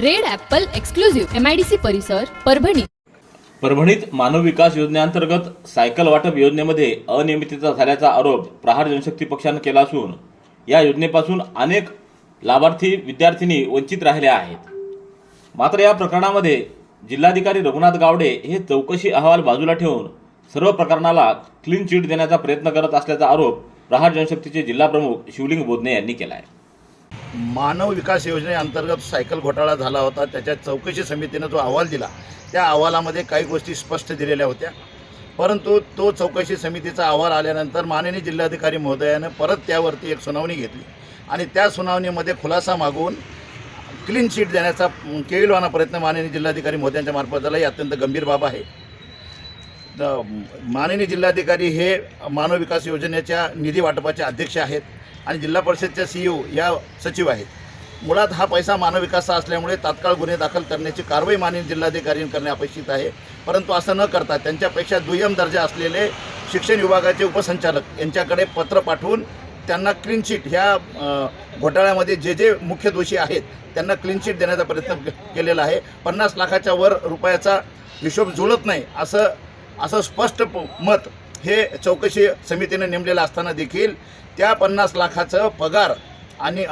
Red apple exclusive MIDC परिसर परभणी. परभणीत मानव विकास योजनेअंतर्गत सायकल वाटप योजनेमध्ये अनियमितता झाल्याचा आरोप प्रहार जनशक्ती पक्षानं केला असून या योजनेपासून अनेक लाभार्थी विद्यार्थिनी वंचित राहिल्या आहेत. मात्र या प्रकरणामध्ये जिल्हाधिकारी रघुनाथ गावडे हे चौकशी अहवाल बाजूला ठेवून सर्व प्रकरणाला क्लीन चिट देण्याचा प्रयत्न करत असल्याचा आरोप प्रहार जनशक्तीचे जिल्हा प्रमुख शिवलिंग बोधने यांनी केला आहे मानव विकास योजनेअंतर्गत सायकल घोटाळा झाला होता. त्याच्या चौकशी समितीनं जो अहवाल दिला त्या अहवालामध्ये काही गोष्टी स्पष्ट दिलेल्या होत्या. परंतु तो चौकशी समितीचा अहवाल आल्यानंतर माननीय जिल्हाधिकारी महोदयानं परत त्यावरती एक सुनावणी घेतली. आणि त्या सुनावणीमध्ये खुलासा मागवून क्लीन शीट देण्याचा केविलवाना प्रयत्न माननीय जिल्हाधिकारी महोदयांच्या मार्फत झाला. ही अत्यंत गंभीर बाब आहे. माननीय जिल्हाधिकारी हे मानव विकास योजनेच्या निधी वाटपाचे अध्यक्ष आहेत. आणि जिल्हा परिषदच्या सी या सचिव आहेत. मुळात हा पैसा मानवविकासचा असल्यामुळे तात्काळ गुन्हे दाखल करण्याची कारवाई माननीय जिल्हाधिकारी करणे अपेक्षित आहे. परंतु असं न करता त्यांच्यापेक्षा दुय्यम दर्जा असलेले शिक्षण विभागाचे उपसंचालक यांच्याकडे पत्र पाठवून त्यांना क्लीन ह्या घोटाळ्यामध्ये जे जे मुख्य दोषी आहेत त्यांना क्लीन देण्याचा प्रयत्न के- केलेला आहे. पन्नास लाखाच्या वर रुपयाचा हिशोब जुळत नाही असं असं स्पष्ट मत हे चौकशी समितीने नेमलेलं असताना देखील त्या पन्नास लाखाचं पगार आणि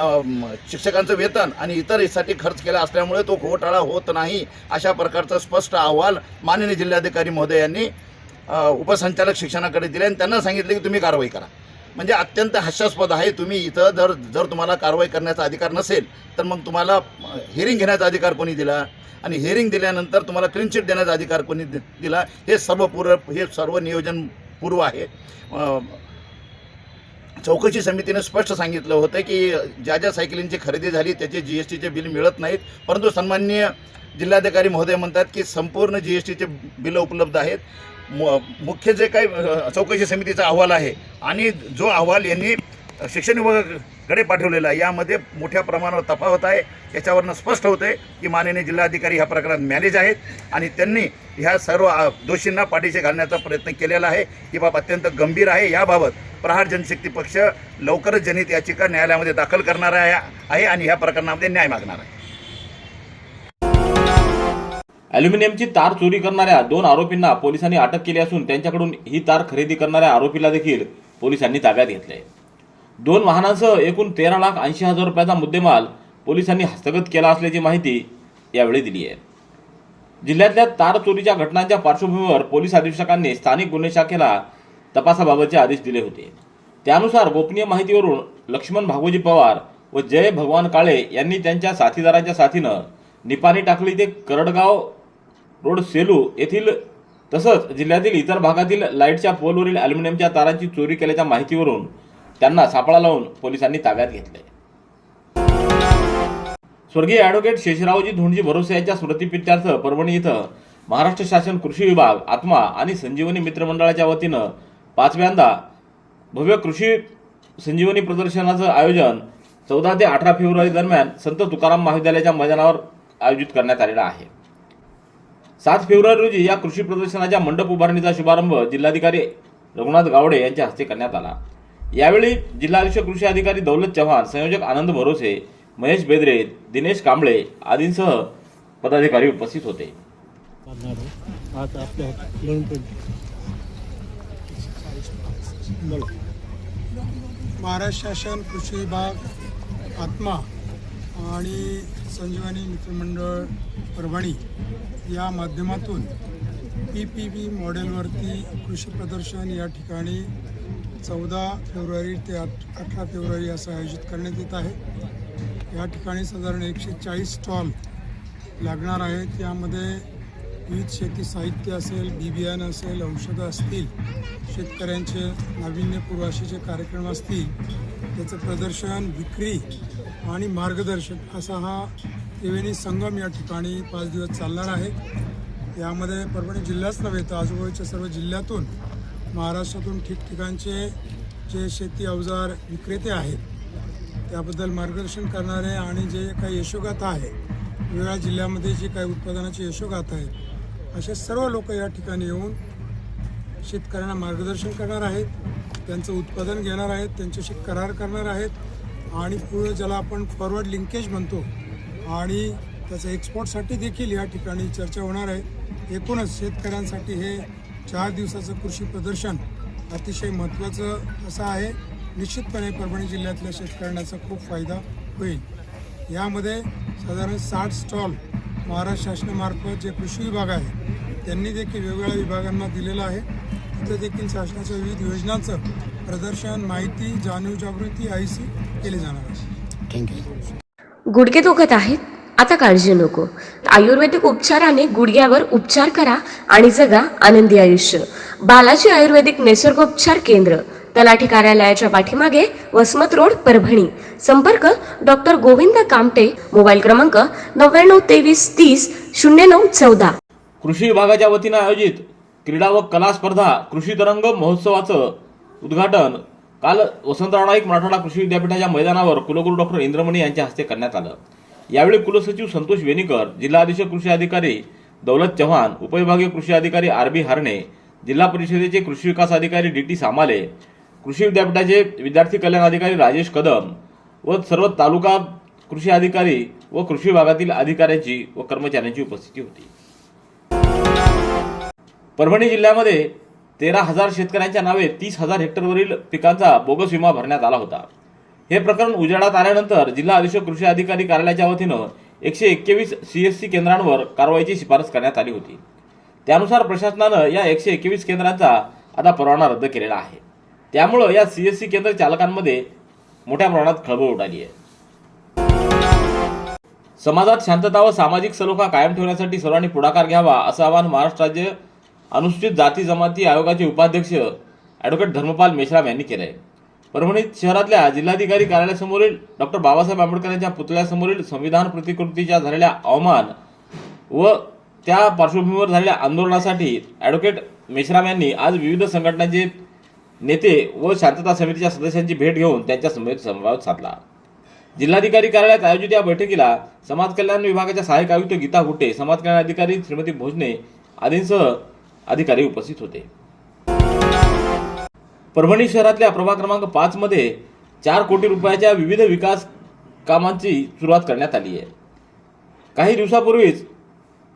शिक्षकांचं वेतन आणि इतरसाठी खर्च केला असल्यामुळे तो घोटाळा होत नाही अशा प्रकारचा स्पष्ट अहवाल माननीय जिल्हाधिकारी महोदय यांनी उपसंचालक शिक्षणाकडे दिले आणि त्यांना सांगितले की तुम्ही कारवाई करा. म्हणजे अत्यंत हास्यास्पद आहे तुम्ही इथं जर जर तुम्हाला कारवाई करण्याचा अधिकार नसेल तर मग तुम्हाला हिअरिंग घेण्याचा अधिकार कोणी दिला? आणि हिअरिंग दिल्यानंतर तुम्हाला क्लीन चिट देण्याचा अधिकार कोणी दि- दिला? हे सर्व पूर्व हे सर्व नियोजन पूर्व आहे. चौकशी समितीने स्पष्ट सांगितलं होतं की ज्या ज्या सायकलींची खरेदी झाली त्याचे जी एस टीचे बिल मिळत नाहीत. परंतु सन्माननीय जिल्हाधिकारी महोदय म्हणतात की संपूर्ण जी एस टीचे बिलं उपलब्ध आहेत. मुख्य जे काही चौकशी समितीचा अहवाल आहे आणि जो अहवाल यांनी शिक्षण विभागाकडे पाठवलेला आहे. यामध्ये मोठ्या प्रमाणावर तफावत आहे. याच्यावरनं स्पष्ट होतं आहे की माननीय जिल्हाधिकारी ह्या प्रकरणात मॅनेज आहेत आणि त्यांनी ह्या सर्व दोषींना पाठीशी घालण्याचा प्रयत्न केलेला आहे ही बाब अत्यंत गंभीर आहे. याबाबत प्रहार जनशक्ती पक्ष लवकरच जनित याचिका न्यायालयामध्ये दाखल करणार आहे आहे आणि ह्या प्रकरणामध्ये न्याय मागणार आहे. अॅल्युमिनियमची तार चोरी करणाऱ्या दोन आरोपींना पोलिसांनी अटक केली असून त्यांच्याकडून ही तार खरेदी करणाऱ्या आरोपीला देखील पोलिसांनी ताब्यात घेतले दोन वाहनांसह एकूण तेरा लाख ऐंशी हजार रुपयाचा मुद्देमाल पोलिसांनी हस्तगत केला असल्याची माहिती यावेळी दिली आहे. जिल्ह्यातल्या तार चोरीच्या घटनांच्या पार्श्वभूमीवर पोलीस अधीक्षकांनी स्थानिक गुन्हे शाखेला तपासाबाबतचे आदेश दिले होते. त्यानुसार गोपनीय माहितीवरून लक्ष्मण भागोजी पवार व जय भगवान काळे यांनी त्यांच्या साथीदारांच्या साथीनं निपाणी टाकली ते करडगाव रोड सेलू येथील तसंच जिल्ह्यातील इतर भागातील लाईटच्या पोलवरील ॲल्युमिनियमच्या तारांची चोरी केल्याच्या माहितीवरून त्यांना सापळा लावून पोलिसांनी ताब्यात घेतले स्वर्गीय ॲडव्होकेट शेषरावजी धोंडजी भरोसे यांच्या स्मृतिप्रित्यर्थ परभणी इथं महाराष्ट्र शासन कृषी विभाग आत्मा आणि संजीवनी मित्रमंडळाच्या वतीनं पाचव्यांदा भव्य कृषी संजीवनी प्रदर्शनाचं आयोजन चौदा ते अठरा फेब्रुवारी दरम्यान संत तुकाराम महाविद्यालयाच्या मैदानावर आयोजित करण्यात आलेला आहे. सात फेब्रुवारी रोजी या कृषी प्रदर्शनाच्या मंडप उभारणीचा शुभारंभ जिल्हाधिकारी रघुनाथ गावडे यांच्या हस्ते करण्यात आला. यावेळी जिल्हाधीश कृषी अधिकारी दौलत चव्हाण संयोजक आनंद भरोसे महेश बेदरे दिनेश कांबळे आदींसह पदाधिकारी उपस्थित होते. आज आपल्या म्हणून पण बोला महाराष्ट्र शासन कृषी विभाग आत्मा आणि संजीवनी मित्रमंडळ परभणी या माध्यमातून पी पी बी मॉडेलवरती कृषी प्रदर्शन या ठिकाणी चौदा फेब्रुवारी ते आठ अठरा फेब्रुवारी असं आयोजित करण्यात येत आहे. या ठिकाणी साधारण एकशे चाळीस स्टॉल लागणार आहेत. यामध्ये विविध शेती साहित्य असेल बी बियाणं असेल औषधं असतील शेतकऱ्यांचे नाविन्यपूर्व असे जे कार्यक्रम असतील त्याचं प्रदर्शन विक्री आणि मार्गदर्शन असा हा त्रिवेणी संगम या ठिकाणी पाच दिवस चालणार आहे. यामध्ये परभणी जिल्हाच नव्हे तर आजूबाजूच्या सर्व जिल्ह्यातून महाराष्ट्रातून ठिकठिकाणचे जे शेती अवजार विक्रेते आहेत त्याबद्दल मार्गदर्शन करणारे आणि जे काही यशोगाथा आहे वेगळ्या जिल्ह्यामध्ये जे काही उत्पादनाची यशोगाथा आहे असे सर्व लोक या ठिकाणी येऊन शेतकऱ्यांना मार्गदर्शन करणार आहेत त्यांचं उत्पादन घेणार आहेत त्यांच्याशी करार करणार आहेत आणि पुढे ज्याला आपण फॉरवर्ड लिंकेज म्हणतो आणि त्याचं एक्सपोर्टसाठी देखील या ठिकाणी चर्चा होणार आहे. एकूणच शेतकऱ्यांसाठी हे चार दिवसाचं कृषी प्रदर्शन अतिशय महत्त्वाचं असं आहे. निश्चितपणे परभणी जिल्ह्यातल्या शेतकऱ्यांचा खूप फायदा होईल. यामध्ये साधारण साठ स्टॉल महाराष्ट्र शासनामार्फत जे कृषी विभाग आहे त्यांनी देखील वेगवेगळ्या विभागांना दिलेलं आहे. तिथे देखील शासनाच्या विविध योजनांचं प्रदर्शन माहिती जाणीव जागृती आयसी केली जाणार आहे. गुडघे दुखत आहेत? आता काळजी नको. आयुर्वेदिक उपचाराने गुडघ्यावर उपचार करा आणि जगा आनंदी आयुष्य. बालाजी आयुर्वेदिक निसर्गोपचार केंद्र तलाठी कार्यालयाच्या पाठीमागे वसमत रोड परभणी. संपर्क डॉक्टर गोविंद कामटे मोबाईल क्रमांक नव्याण्णव तेवीस तीस शून्य नऊ चौदा. कृषी विभागाच्या वतीनं आयोजित क्रीडा व कला स्पर्धा कृषी तरंग महोत्सवाचं उद्घाटन काल वसंतराव नाईक मराठवाडा कृषी विद्यापीठाच्या मैदानावर कुलगुरू डॉक्टर इंद्रमणी यांच्या हस्ते करण्यात आलं. यावेळी कुलसचिव संतोष वेनीकर जिल्हा कृषी अधिकारी दौलत चव्हाण उपविभागीय कृषी अधिकारी आर बी हारणे जिल्हा परिषदेचे कृषी विकास अधिकारी डी टी सामाले कृषी विद्यापीठाचे विद्यार्थी कल्याण अधिकारी राजेश कदम व सर्व तालुका कृषी अधिकारी व कृषी विभागातील अधिकाऱ्यांची व कर्मचाऱ्यांची उपस्थिती होती. परभणी जिल्ह्यामध्ये तेरा हजार शेतकऱ्यांच्या नावे तीस हजार हेक्टरवरील पिकांचा बोगस विमा भरण्यात आला होता. हे प्रकरण उजेडात आल्यानंतर जिल्हा अधीक्षक कृषी अधिकारी कार्यालयाच्या वतीनं एकशे एक्केवीस सीएससी केंद्रांवर कारवाईची शिफारस करण्यात आली होती. त्यानुसार प्रशासनानं या एकशे एकवीस केंद्रांचा आता परवाना रद्द केलेला आहे. त्यामुळं या सीएससी केंद्र चालकांमध्ये मोठ्या प्रमाणात खळबळ उडाली आहे. समाजात शांतता व सामाजिक सलोखा कायम ठेवण्यासाठी सर्वांनी पुढाकार घ्यावा असं आवाहन महाराष्ट्र राज्य अनुसूचित जाती जमाती आयोगाचे उपाध्यक्ष ॲडव्होकेट धर्मपाल मेश्राम यांनी केलं आहे परभणीत शहरातल्या जिल्हाधिकारी कार्यालयासमोरील डॉक्टर बाबासाहेब आंबेडकर यांच्या पुतळ्यासमोरील संविधान प्रतिकृतीच्या झालेल्या अवमान व त्या पार्श्वभूमीवर झालेल्या आंदोलनासाठी ॲडव्होकेट मेश्राम यांनी आज विविध संघटनांचे नेते व शांतता समितीच्या सदस्यांची भेट घेऊन त्यांच्या समवेत संवाद साधला. जिल्हाधिकारी कार्यालयात आयोजित या बैठकीला समाज कल्याण विभागाच्या सहाय्यक आयुक्त गीता हुटे समाज कल्याण अधिकारी श्रीमती भोजने आदींसह अधिकारी उपस्थित होते. परभणी शहरातल्या प्रभाग क्रमांक पाच मध्ये चार कोटी रुपयाच्या विविध विकास कामांची सुरुवात करण्यात आली आहे. काही दिवसापूर्वीच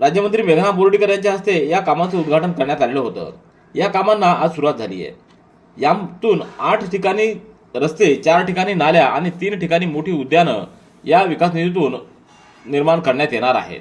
राज्यमंत्री मेघना बोर्डीकर यांच्या हस्ते या कामाचं उद्घाटन करण्यात आलेलं होतं. या कामांना आज सुरुवात झाली आहे. यातून आठ ठिकाणी रस्ते चार ठिकाणी नाल्या आणि तीन ठिकाणी मोठी उद्यानं या विकास निधीतून निर्माण करण्यात येणार आहेत.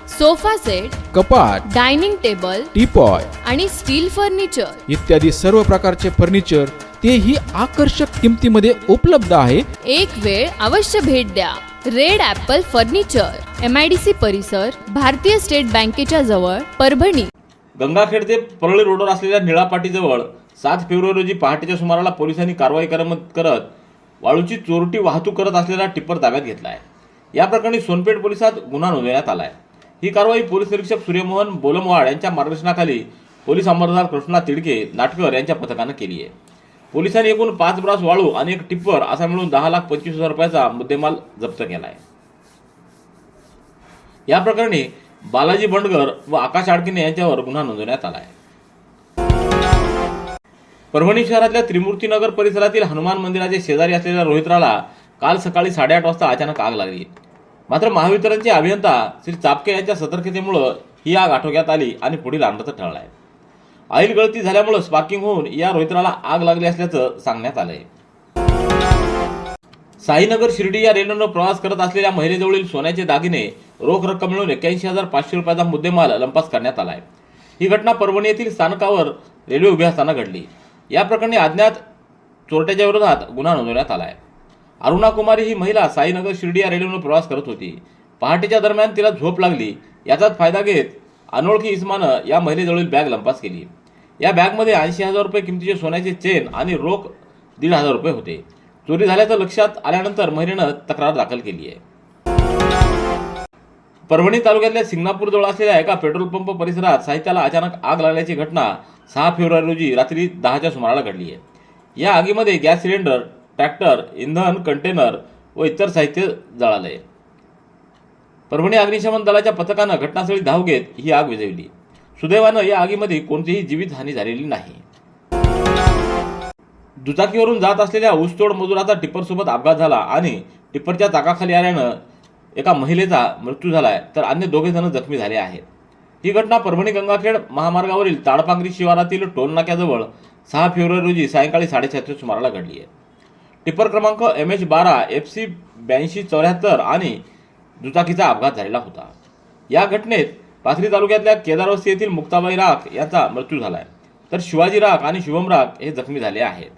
sofa set कपाट डायनिंग टेबल टीपॉय आणि स्टील फर्निचर. इत्यादी सर्व प्रकारचे फर्निचर तेही आकर्षक किमतीमध्ये उपलब्ध आहे. एक वेळ अवश्य भेट द्या. Red apple furniture M I D C परिसर भारतीय स्टेट बँकेच्या जवळ परभणी. गंगाखेड ते परळी रोडवर असलेल्या निळापाटीजवळ सात फेब्रुवारी रोजी पहाटेच्या सुमाराला पोलिसांनी कारवाई करत वाळूची चोरटी वाहतूक करत असलेला टिप्पर ताब्यात घेतला आहे. या प्रकरणी सोनपेठ पोलिसात गुन्हा नोंदवण्यात आला आहे. ही कारवाई पोलीस निरीक्षक सूर्यमोहन बोलमवाड यांच्या मार्गदर्शनाखाली पोलीस अंमलदार कृष्णा तिडके नाटकर यांच्या पथकानं केली आहे. पोलिसांनी एकूण पाच ब्रास वाळू आणि एक टिप्पर असा मिळून दहा लाख पंचवीस हजार रुपयाचा मुद्देमाल जप्त केला आहे. या प्रकरणी बालाजी बंडगर व आकाश आडकिने यांच्यावर गुन्हा नोंदवण्यात आला आहे. परभणी शहरातल्या त्रिमूर्तीनगर परिसरातील हनुमान मंदिराचे शेजारी असलेल्या रोहित्राला काल सकाळी साडेआठ वाजता अचानक आग लागली. मात्र महावितरणचे अभियंता श्री चापके यांच्या सतर्कतेमुळं ही आग आटोक्यात आली आणि पुढील अनर्थ आहे. ऑइल गळती झाल्यामुळं स्पार्किंग होऊन या रोहित्राला आग लागली असल्याचं सांगण्यात आलंय. साईनगर शिर्डी या रेल्वेनं प्रवास करत असलेल्या महिलेजवळील सोन्याचे दागिने रोख रक्कम मिळून एक्क्याऐंशी हजार पाचशे रुपयाचा मुद्देमाल लंपास करण्यात आलाय. ही घटना परभणी येथील स्थानकावर रेल्वे उभ्या असताना घडली. या प्रकरणी अज्ञात चोरट्याच्या विरोधात गुन्हा नोंदवण्यात आला आहे अरुणा कुमारी ही महिला साईनगर शिर्डी या रेल्वेनं प्रवास करत होती. पहाटेच्या दरम्यान तिला झोप लागली. याचाच फायदा घेत अनोळखी इस्मानं या महिलेजवळील बॅग लंपास केली. या बॅगमध्ये ऐंशी हजार रुपये किमतीचे सोन्याचे चेन आणि रोख दीड हजार रुपये होते. चोरी झाल्याचं लक्षात आल्यानंतर महिलेनं तक्रार दाखल केली आहे. परभणी तालुक्यातल्या सिंगणापूरजवळ असलेल्या एका पेट्रोल पंप परिसरात साहित्याला अचानक आग लागल्याची घटना सहा फेब्रुवारी रोजी रात्री दहाच्या सुमाराला घडली आहे. या आगीमध्ये गॅस सिलेंडर ट्रॅक्टर इंधन कंटेनर व इतर साहित्य जळाले परभणी अग्निशमन दलाच्या पथकानं घटनास्थळी धाव घेत ही आग विजवली सुदैवानं या आगीमध्ये कोणतीही जीवितहानी झालेली नाही. दुचाकीवरून जात असलेल्या ऊसतोड मजुराचा टिप्परसोबत अपघात झाला आणि टिप्परच्या चाकाखाली आल्यानं एका महिलेचा मृत्यू झालाय तर अन्य दोघे जण जखमी झाले आहेत. ही घटना परभणी गंगाखेड महामार्गावरील ताडपांगरी शिवारातील टोलनाक्याजवळ सहा फेब्रुवारी रोजी सायंकाळी साडेसातच्या सुमाराला घडली आहे. टिप्पर क्रमांक एम एच बारा एफ सी ब्याऐंशी चौऱ्याहत्तर आणि दुचाकीचा अपघात झालेला होता. या घटनेत पाथरी तालुक्यातल्या केदारवस्ती येथील मुक्ताबाई राख यांचा मृत्यू झालाय. तर शिवाजी राख आणि शुभम राख हे जखमी झाले आहेत.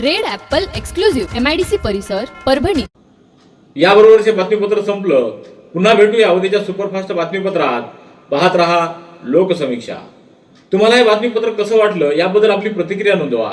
Red apple exclusive M I D C परिसर परभणी. याबरोबरचे बातमीपत्र संपलं. पुन्हा भेटूया उद्याच्या सुपरफास्ट बातमीपत्रात. पाहत रहा लोकसमीक्षा. तुम्हाला हे बातमीपत्र कसं वाटलं याबद्दल आपली प्रतिक्रिया नोंदवा.